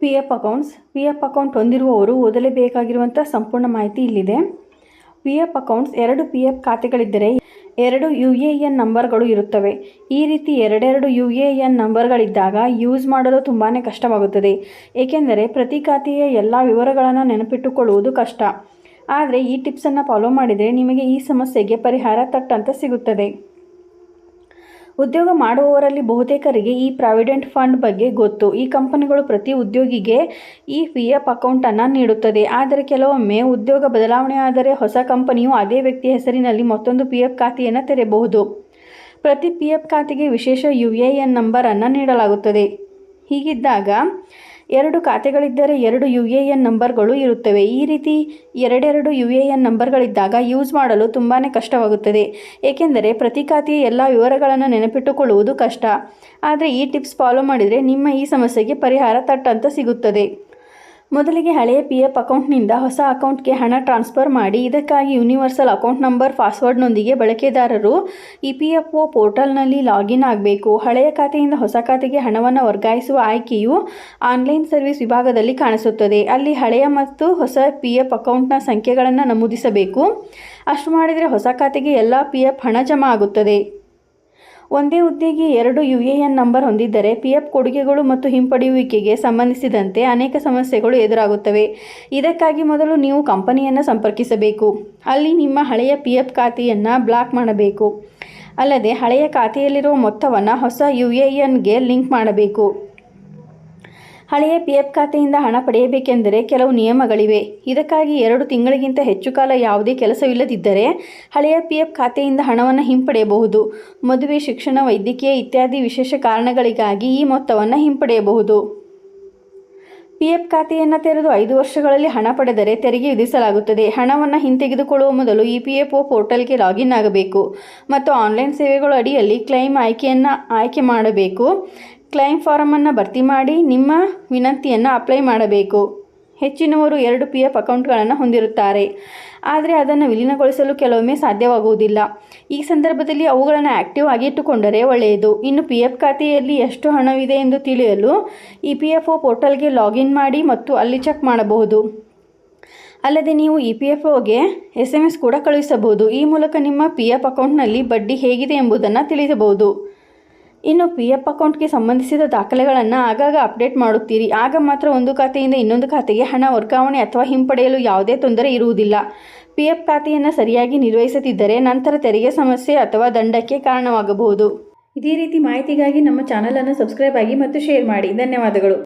P F accounts P F account ಹೊಂದಿರುವವರು ಓದಲೇಬೇಕಾಗಿರುವಂಥ ಸಂಪೂರ್ಣ ಮಾಹಿತಿ ಇಲ್ಲಿದೆ. ಪಿ ಎಫ್ ಅಕೌಂಟ್ಸ್ ಎರಡು ಪಿ ಎಫ್ ಖಾತೆಗಳಿದ್ದರೆ ಎರಡು ಯು ಎ ಎನ್ ನಂಬರ್ಗಳು ಇರುತ್ತವೆ. ಈ ರೀತಿ ಎರಡೆರಡು ಯು ಎ ಎನ್ ನಂಬರ್ಗಳಿದ್ದಾಗ ಯೂಸ್ ಮಾಡಲು ತುಂಬಾ ಕಷ್ಟವಾಗುತ್ತದೆ. ಏಕೆಂದರೆ ಪ್ರತಿ ಖಾತೆಯ ಎಲ್ಲ ವಿವರಗಳನ್ನು ನೆನಪಿಟ್ಟುಕೊಳ್ಳುವುದು ಕಷ್ಟ. ಆದರೆ ಈ ಟಿಪ್ಸನ್ನು ಫಾಲೋ ಮಾಡಿದರೆ ನಿಮಗೆ ಈ ಸಮಸ್ಯೆಗೆ ಪರಿಹಾರ ತಟ್ಟಂತ ಸಿಗುತ್ತದೆ. ಉದ್ಯೋಗ ಮಾಡುವವರಲ್ಲಿ ಬಹುತೇಕರಿಗೆ ಈ ಪ್ರಾವಿಡೆಂಟ್ ಫಂಡ್ ಬಗ್ಗೆ ಗೊತ್ತು. ಈ ಕಂಪನಿಗಳು ಪ್ರತಿ ಉದ್ಯೋಗಿಗೆ ಈ ಪಿ ಎಫ್ ಅಕೌಂಟನ್ನು ನೀಡುತ್ತದೆ. ಆದರೆ ಕೆಲವೊಮ್ಮೆ ಉದ್ಯೋಗ ಬದಲಾವಣೆಯಾದರೆ ಹೊಸ ಕಂಪನಿಯು ಅದೇ ವ್ಯಕ್ತಿಯ ಹೆಸರಿನಲ್ಲಿ ಮತ್ತೊಂದು ಪಿ ಎಫ್ ಖಾತೆಯನ್ನು ತೆರೆಯಬಹುದು ಪ್ರತಿ ಪಿ ಎಫ್ ಖಾತೆಗೆ ವಿಶೇಷ ಯು ಎ ಎನ್ ನಂಬರನ್ನು ನೀಡಲಾಗುತ್ತದೆ. ಹೀಗಿದ್ದಾಗ ಎರಡು ಖಾತೆಗಳಿದ್ದರೆ ಎರಡು ಯು ಎ ಎನ್ ನಂಬರ್ಗಳು ಇರುತ್ತವೆ. ಈ ರೀತಿ ಎರಡೆರಡು ಯು ಎ ಎನ್ ನಂಬರ್ಗಳಿದ್ದಾಗ ಯೂಸ್ ಮಾಡಲು ತುಂಬಾ ಕಷ್ಟವಾಗುತ್ತದೆ. ಏಕೆಂದರೆ ಪ್ರತಿ ಖಾತೆಯ ಎಲ್ಲ ವಿವರಗಳನ್ನು ನೆನಪಿಟ್ಟುಕೊಳ್ಳುವುದು ಕಷ್ಟ. ಆದರೆ ಈ ಟಿಪ್ಸ್ ಫಾಲೋ ಮಾಡಿದರೆ ನಿಮ್ಮ ಈ ಸಮಸ್ಯೆಗೆ ಪರಿಹಾರ ತಟ್ಟಂತ ಸಿಗುತ್ತದೆ. ಮೊದಲಿಗೆ ಹಳೆಯ ಪಿ ಎಫ್ ಅಕೌಂಟ್ನಿಂದ ಹೊಸ ಅಕೌಂಟ್ಗೆ ಹಣ ಟ್ರಾನ್ಸ್ಫರ್ ಮಾಡಿ, ಇದಕ್ಕಾಗಿ ಯೂನಿವರ್ಸಲ್ ಅಕೌಂಟ್ ನಂಬರ್, ಪಾಸ್ವರ್ಡ್ನೊಂದಿಗೆ ಬಳಕೆದಾರರು ಇ ಪಿ ಎಫ್ ಒ ಪೋರ್ಟಲ್ನಲ್ಲಿ ಲಾಗಿನ್ ಆಗಬೇಕು. ಹಳೆಯ ಖಾತೆಯಿಂದ ಹೊಸ ಖಾತೆಗೆ ಹಣವನ್ನು ವರ್ಗಾಯಿಸುವ ಆಯ್ಕೆಯು ಆನ್ಲೈನ್ ಸರ್ವಿಸ್ ವಿಭಾಗದಲ್ಲಿ ಕಾಣಿಸುತ್ತದೆ. ಅಲ್ಲಿ ಹಳೆಯ ಮತ್ತು ಹೊಸ ಪಿ ಎಫ್ ಅಕೌಂಟ್ನ ಸಂಖ್ಯೆಗಳನ್ನು ನಮೂದಿಸಬೇಕು. ಅಷ್ಟು ಮಾಡಿದರೆ ಹೊಸ ಖಾತೆಗೆ ಎಲ್ಲ ಪಿ ಎಫ್ ಹಣ ಜಮಾ ಆಗುತ್ತದೆ. ಒಂದೇ ಹುದ್ದೆಗೆ ಎರಡು ಯು ಎ ಎನ್ ನಂಬರ್ ಹೊಂದಿದ್ದರೆ ಪಿ ಎಫ್ ಕೊಡುಗೆಗಳು ಮತ್ತು ಹಿಂಪಡೆಯುವಿಕೆಗೆ ಸಂಬಂಧಿಸಿದಂತೆ ಅನೇಕ ಸಮಸ್ಯೆಗಳು ಎದುರಾಗುತ್ತವೆ. ಇದಕ್ಕಾಗಿ ಮೊದಲು ನೀವು ಕಂಪನಿಯನ್ನು ಸಂಪರ್ಕಿಸಬೇಕು. ಅಲ್ಲಿ ನಿಮ್ಮ ಹಳೆಯ ಪಿ ಎಫ್ ಖಾತೆಯನ್ನು ಬ್ಲಾಕ್ ಮಾಡಬೇಕು. ಅಲ್ಲದೆ ಹಳೆಯ ಖಾತೆಯಲ್ಲಿರುವ ಮೊತ್ತವನ್ನು ಹೊಸ ಯು ಎ ಎನ್ಗೆ ಲಿಂಕ್ ಮಾಡಬೇಕು. ಹಳೆಯ ಪಿ ಎಫ್ ಖಾತೆಯಿಂದ ಹಣ ಪಡೆಯಬೇಕೆಂದರೆ ಕೆಲವು ನಿಯಮಗಳಿವೆ. ಇದಕ್ಕಾಗಿ ಎರಡು ತಿಂಗಳಿಗಿಂತ ಹೆಚ್ಚು ಕಾಲ ಯಾವುದೇ ಕೆಲಸವಿಲ್ಲದಿದ್ದರೆ ಹಳೆಯ ಪಿ ಎಫ್ ಖಾತೆಯಿಂದ ಹಣವನ್ನು ಹಿಂಪಡೆಯಬಹುದು. ಮದುವೆ, ಶಿಕ್ಷಣ, ವೈದ್ಯಕೀಯ ಇತ್ಯಾದಿ ವಿಶೇಷ ಕಾರಣಗಳಿಗಾಗಿ ಈ ಮೊತ್ತವನ್ನು ಹಿಂಪಡೆಯಬಹುದು. ಪಿ ಎಫ್ ಖಾತೆಯನ್ನು ತೆರೆದು ಐದು ವರ್ಷಗಳಲ್ಲಿ ಹಣ ಪಡೆದರೆ ತೆರಿಗೆ ವಿಧಿಸಲಾಗುತ್ತದೆ. ಹಣವನ್ನು ಹಿಂತೆಗೆದುಕೊಳ್ಳುವ ಮೊದಲು ಇ ಪಿ ಎಫ್ ಒ ಪೋರ್ಟಲ್ಗೆ ಲಾಗಿನ್ ಆಗಬೇಕು ಮತ್ತು ಆನ್ಲೈನ್ ಸೇವೆಗಳ ಅಡಿಯಲ್ಲಿ ಕ್ಲೈಮ್ ಆಯ್ಕೆಯನ್ನು ಆಯ್ಕೆ ಮಾಡಬೇಕು. ಕ್ಲೈಮ್ ಫಾರಮನ್ನು ಭರ್ತಿ ಮಾಡಿ ನಿಮ್ಮ ವಿನಂತಿಯನ್ನು ಅಪ್ಲೈ ಮಾಡಬೇಕು. ಹೆಚ್ಚಿನವರು ಎರಡು ಪಿ ಎಫ್ ಅಕೌಂಟ್ಗಳನ್ನು ಹೊಂದಿರುತ್ತಾರೆ. ಆದರೆ ಅದನ್ನು ವಿಲೀನಗೊಳಿಸಲು ಕೆಲವೊಮ್ಮೆ ಸಾಧ್ಯವಾಗುವುದಿಲ್ಲ. ಈ ಸಂದರ್ಭದಲ್ಲಿ ಅವುಗಳನ್ನು ಆ್ಯಕ್ಟಿವ್ ಆಗಿ ಇಟ್ಟುಕೊಂಡರೆ ಒಳ್ಳೆಯದು. ಇನ್ನು ಪಿ ಎಫ್ ಖಾತೆಯಲ್ಲಿ ಎಷ್ಟು ಹಣವಿದೆ ಎಂದು ತಿಳಿಯಲು ಇ ಪಿ ಎಫ್ ಒ ಪೋರ್ಟಲ್ಗೆ ಲಾಗಿನ್ ಮಾಡಿ ಮತ್ತು ಅಲ್ಲಿ ಚೆಕ್ ಮಾಡಬಹುದು. ಅಲ್ಲದೆ ನೀವು ಇ ಪಿ ಎಫ್ ಒಗೆ ಎಸ್ ಎಂ ಎಸ್ ಕೂಡ ಕಳುಹಿಸಬಹುದು. ಈ ಮೂಲಕ ನಿಮ್ಮ ಪಿ ಎಫ್ ಅಕೌಂಟ್ನಲ್ಲಿ ಬಡ್ಡಿ ಹೇಗಿದೆ ಎಂಬುದನ್ನು ತಿಳಿಸಬಹುದು. ಇನ್ನು ಪಿ ಎಫ್ ಅಕೌಂಟ್ಗೆ ಸಂಬಂಧಿಸಿದ ದಾಖಲೆಗಳನ್ನು ಆಗಾಗ ಅಪ್ಡೇಟ್ ಮಾಡುತ್ತೀರಿ. ಆಗ ಮಾತ್ರ ಒಂದು ಖಾತೆಯಿಂದ ಇನ್ನೊಂದು ಖಾತೆಗೆ ಹಣ ವರ್ಗಾವಣೆ ಅಥವಾ ಹಿಂಪಡೆಯಲು ಯಾವುದೇ ತೊಂದರೆ ಇರುವುದಿಲ್ಲ. ಪಿ ಎಫ್ ಖಾತೆಯನ್ನು ಸರಿಯಾಗಿ ನಿರ್ವಹಿಸದಿದ್ದರೆ ನಂತರ ತೆರಿಗೆ ಸಮಸ್ಯೆ ಅಥವಾ ದಂಡಕ್ಕೆ ಕಾರಣವಾಗಬಹುದು. ಇದೇ ರೀತಿ ಮಾಹಿತಿಗಾಗಿ ನಮ್ಮ ಚಾನಲನ್ನು ಸಬ್ಸ್ಕ್ರೈಬ್ ಆಗಿ ಮತ್ತು ಶೇರ್ ಮಾಡಿ. ಧನ್ಯವಾದಗಳು.